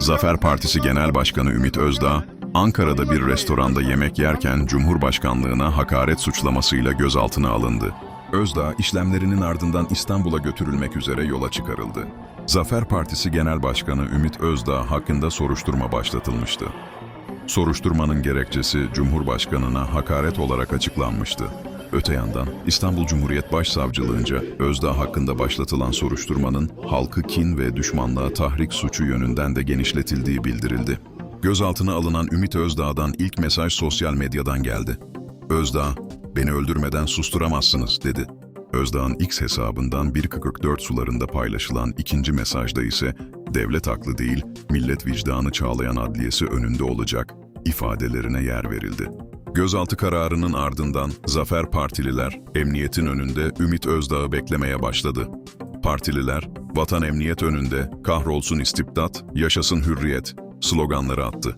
Zafer Partisi Genel Başkanı Ümit Özdağ, Ankara'da bir restoranda yemek yerken Cumhurbaşkanlığına hakaret suçlamasıyla gözaltına alındı. Özdağ, işlemlerinin ardından İstanbul'a götürülmek üzere yola çıkarıldı. Zafer Partisi Genel Başkanı Ümit Özdağ hakkında soruşturma başlatılmıştı. Soruşturmanın gerekçesi Cumhurbaşkanına hakaret olarak açıklanmıştı. Öte yandan İstanbul Cumhuriyet Başsavcılığınca Özdağ hakkında başlatılan soruşturmanın halkı kin ve düşmanlığa tahrik suçu yönünden de genişletildiği bildirildi. Gözaltına alınan Ümit Özdağ'dan ilk mesaj sosyal medyadan geldi. Özdağ, beni öldürmeden susturamazsınız dedi. Özdağ'ın X hesabından 1.44 sularında paylaşılan ikinci mesajda ise devlet haklı değil, millet vicdanı çağlayan adliyesi önünde olacak ifadelerine yer verildi. Gözaltı kararının ardından Zafer Partililer emniyetin önünde Ümit Özdağ'ı beklemeye başladı. Partililer vatan emniyet önünde kahrolsun istibdat, yaşasın hürriyet sloganları attı.